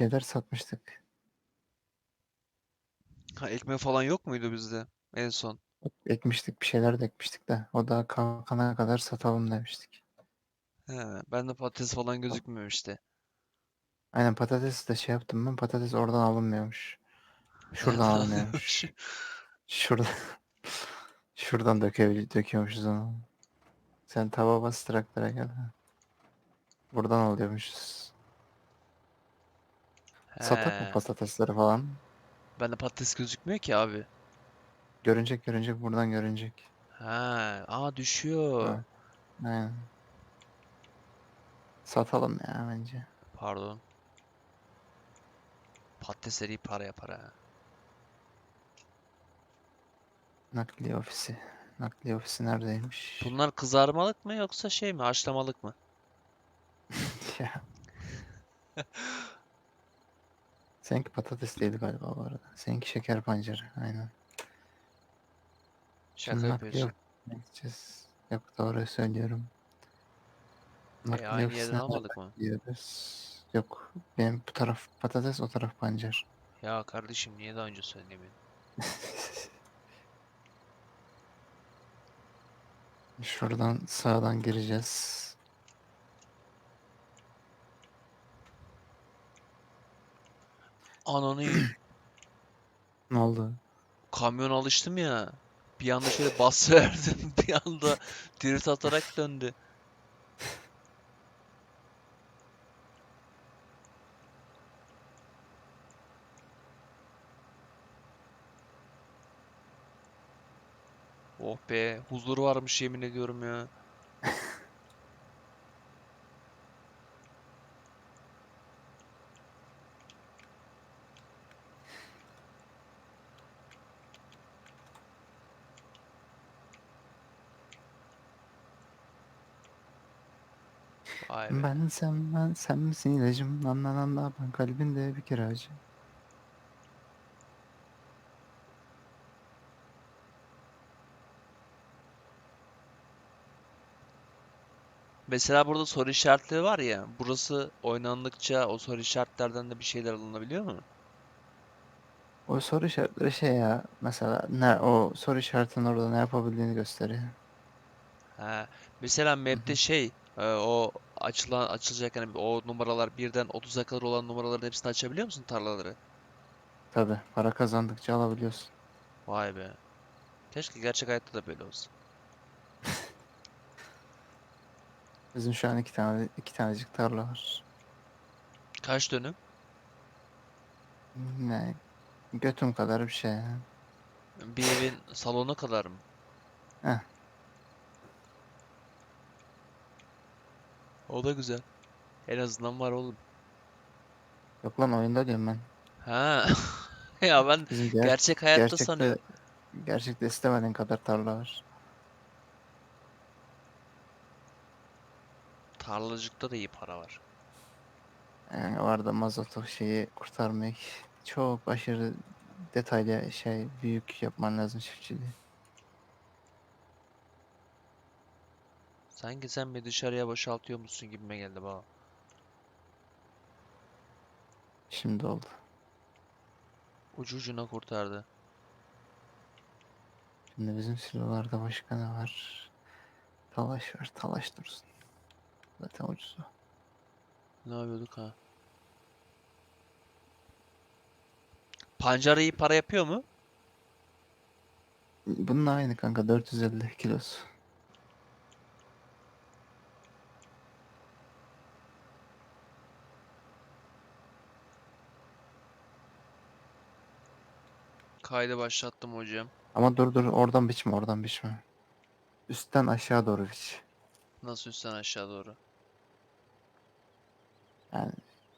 şeyler satmıştık. Ha ekmek falan yok muydu bizde en son? Ekmiştik bir şeyler de ekmiştik de. O da kalkana kadar satalım demiştik. He, ben de patates falan gözükmemişti. Aynen patates de şey yaptım ben. Patates oradan alınmıyormuş. Şuradan alınıyormuş. Şuradan şuradan dökebil döküyormuşuz onu. Sen tava bas traktöre gel. Buradan alıyormuşuz. Satak mı He, patatesleri falan? bende patates gözükmüyor ki abi. Görünecek görünecek buradan görünecek. Ha, aa düşüyor. Evet. Aynen. Satalım ya bence. Pardon. Patatesler iyi para yapar ha. Nakliye ofisi. Nakliye ofisi neredeymiş? Bunlar kızarmalık mı yoksa şey mi? Haşlamalık mı? Ya. Seninki patatesliydi galiba bu arada. Seninki şeker pancarı. Aynen. Şaka nakliye yapıyorsun. ofisine gideceğiz. Yok doğru söylüyorum. E, Nakliye aynı yerden almadık mı? gidiyoruz. Yok. Benim bu taraf patates o taraf pancar. Ya kardeşim niye daha önce söylemiyorsun? Şuradan sağdan gireceğiz. Ananı Ne oldu? kamyon alıştım ya. Bir anda şöyle bas verdim. Bir anda drift atarak döndü. Oh be, huzur varmış yemin ediyorum ya. Ben sen ben sen misin ilacım? Nan nan nan nan ben kalbinde bir kiracı. Mesela burada soru işaretleri var ya. Burası oynandıkça o soru işaretlerden de bir şeyler alınabiliyor mu? O soru işaretleri şey ya mesela ne o soru işaretinin orada ne yapabildiğini gösteriyor. Ha. Mesela map'te şey e, o açılan açılacak hani o numaralar birden 30'a kadar olan numaraların hepsini açabiliyor musun tarlaları? Tabi para kazandıkça alabiliyorsun. Vay be. Keşke gerçek hayatta da böyle olsa. Bizim şu an iki tane iki tanecik tarla var. Kaç dönüm? Ne götüm kadar bir şey. Bir evin salonu kadar mı? Heh. O da güzel. En azından var oğlum. Yok lan oyunda diyorum ben. Ha. Ya ben Bizim ger- gerçek hayatta gerçekte sanıyorum. gerçekte istemediğin kadar tarla var. Tarlacıkta da iyi para var. Yani var da mazotu şeyi kurtarmak çok aşırı detaylı şey büyük yapman lazım çiftçiliği. Sanki sen bir dışarıya boşaltıyormuşsun gibime geldi bana. Şimdi oldu. Ucu ucuna kurtardı. Şimdi bizim silolarda başka ne var? Talaş var. Talaş dursun. Zaten ucuz o. Ne yapıyorduk ha? Pancara iyi para yapıyor mu? Bunun aynı kanka 450 kilosu. Kaydı başlattım hocam. Ama dur dur oradan biçme oradan biçme. Üstten aşağı doğru biç. Nasıl üstten aşağı doğru? Yani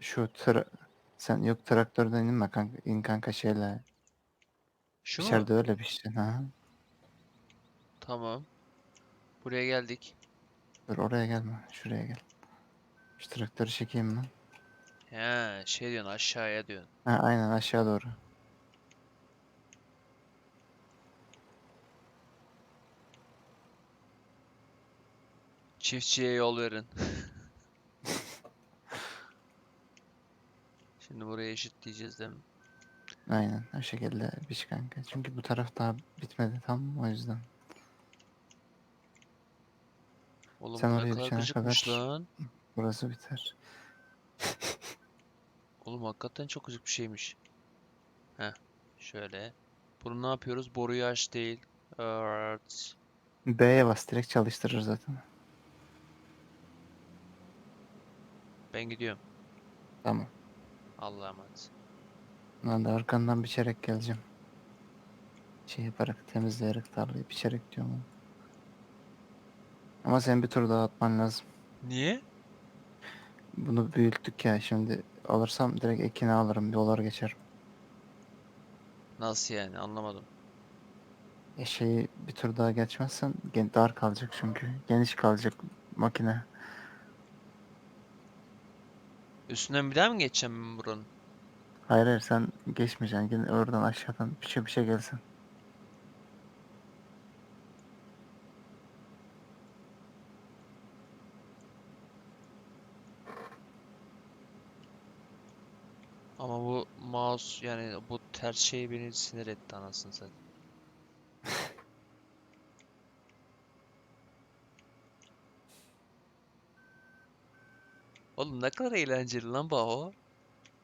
şu tra- sen yok traktörden inme kanka in kanka şeyle. Şu mu? İçeride öyle biçtin ha. Tamam. Buraya geldik. Dur oraya gelme. Şuraya gel. Şu traktörü çekeyim ben. He, şey diyorsun aşağıya diyorsun. Ha aynen aşağı doğru. Çiftçiye yol verin. Şimdi buraya eşitleyeceğiz değil mi? Aynen o şekilde biç kanka. Çünkü bu taraf daha bitmedi tam o yüzden. Oğlum Sen oraya gıcıkmış kadar- lan. Burası biter. Oğlum hakikaten çok gıcık bir şeymiş. Heh. Şöyle. Bunu ne yapıyoruz? Boruyu aç değil. Evet. B'ye bas direkt çalıştırır zaten. Ben gidiyorum. Tamam. Allah'a emanet. Ben de arkandan biçerek geleceğim. Şey yaparak temizleyerek tarlayı biçerek diyorum. ama. Ama sen bir tur daha atman lazım. Niye? Bunu büyüttük ya şimdi alırsam direkt ekini alırım yollar geçerim. Nasıl yani? Anlamadım. E şeyi bir tur daha geçmezsen gen- dar kalacak çünkü. Geniş kalacak makine. Üstünden bir daha mı geçeceğim ben buranın? Hayır hayır sen geçmeyeceksin. Gene oradan aşağıdan bir şey bir şey gelsin. Ama bu mouse yani bu ters şey beni sinir etti anasını satayım. Oğlum ne kadar eğlenceli lan bu o.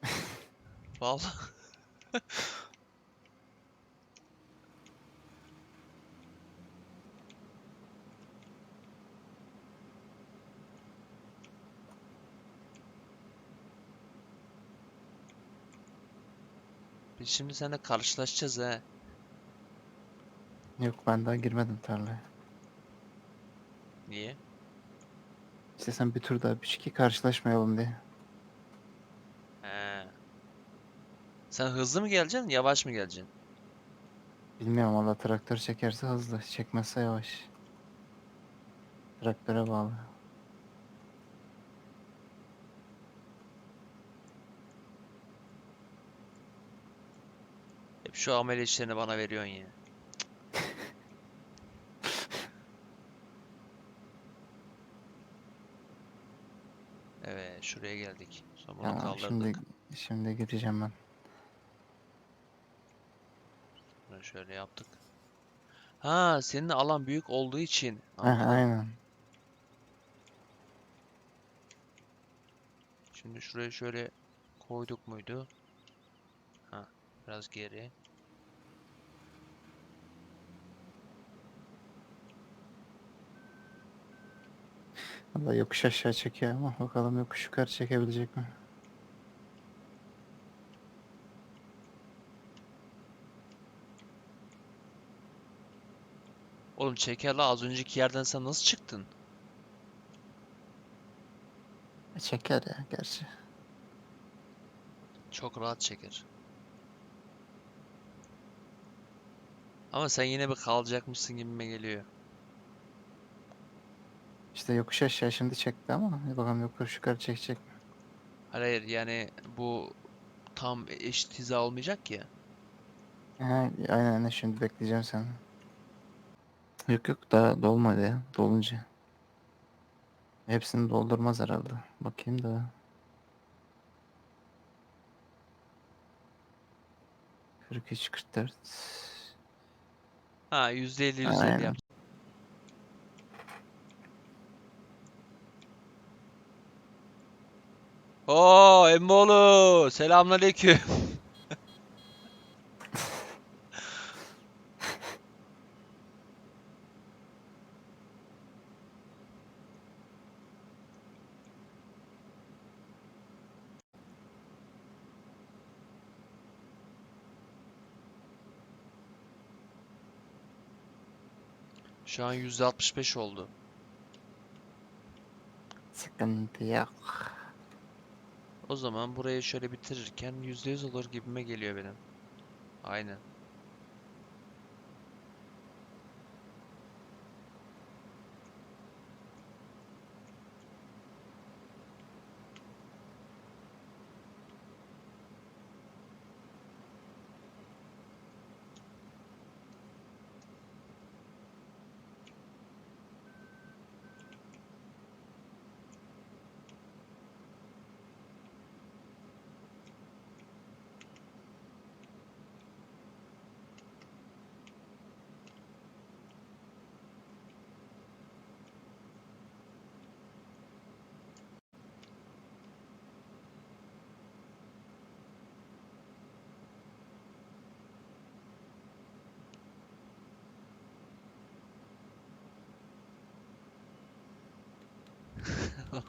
Vallahi. Biz şimdi seninle karşılaşacağız he. Yok ben daha girmedim tarlaya. Niye? İşte sen bir tur daha biç ki karşılaşmayalım diye. He. Sen hızlı mı geleceksin, yavaş mı geleceksin? Bilmiyorum valla traktör çekerse hızlı, çekmezse yavaş. Traktöre bağlı. Hep şu amele işlerini bana veriyorsun ya. Evet, şuraya geldik. Sonra bunu Tamam kaldırdık. şimdi şimdi gideceğim ben. Bunu şöyle yaptık. Ha, senin alan büyük olduğu için. Heh, Anladım. aynen. Şimdi şuraya şöyle koyduk muydu? Ha, biraz geri. Valla yokuş aşağı çekiyor ama bakalım yokuş yukarı çekebilecek mi? Oğlum çeker la az önceki yerden sen nasıl çıktın? E, Çeker ya gerçi. Çok rahat çeker. Ama sen yine bir kalacakmışsın gibime geliyor. İşte yokuş aşağı şimdi çekti ama bakalım yokuş yukarı çekecek mi? Hayır yani bu tam eşit hiza olmayacak ya. Ha, aynen aynen şimdi bekleyeceğim seni. Yok yok daha dolmadı ya dolunca. Hepsini doldurmaz herhalde. Bakayım da. Kırk üç, kırk dört. Ha %50 %50 Aynen. Oo Emmoğlu selamünaleyküm. Şu an %65 oldu. Sıkıntı yok. O zaman burayı şöyle bitirirken %100 olur gibime geliyor benim. Aynen.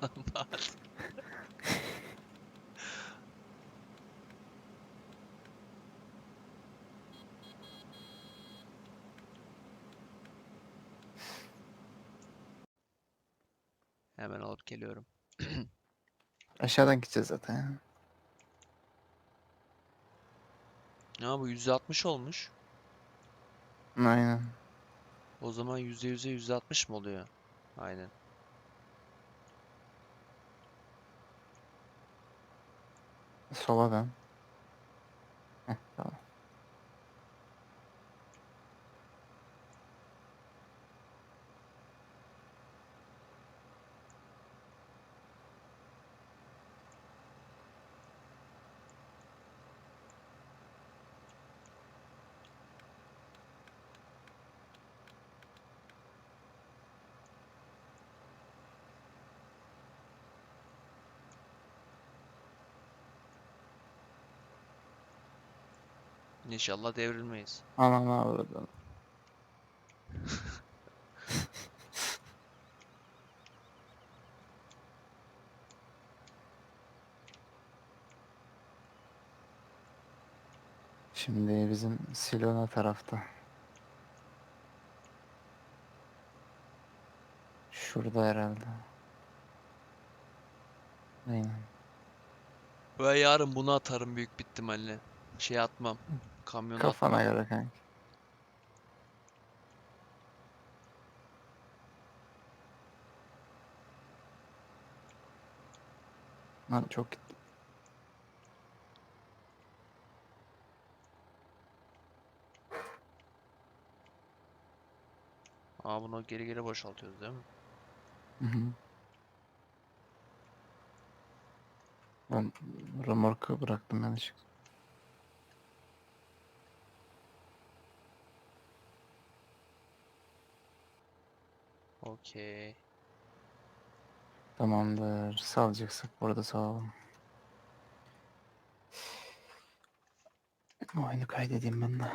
Hemen alıp geliyorum. Aşağıdan gideceğiz zaten. ya. Ya bu %60 olmuş. Aynen. O zaman %100'e %60 mı oluyor? Aynen. Sola dön. Heh, tamam. İnşallah devrilmeyiz. Aman avradım. Şimdi bizim Silona tarafta. Şurada herhalde. Aynen. Ve yarın bunu atarım büyük bir ihtimalle. Şey atmam. Kamyona Kafana atmam. göre kanka. Lan çok gitti. Aa bunu geri geri boşaltıyoruz değil mi? Hı hı. Ben remorku bıraktım yanlışlıkla. Okey. Tamamdır. Salacaksak burada sağlam. Oyunu kaydedeyim ben de.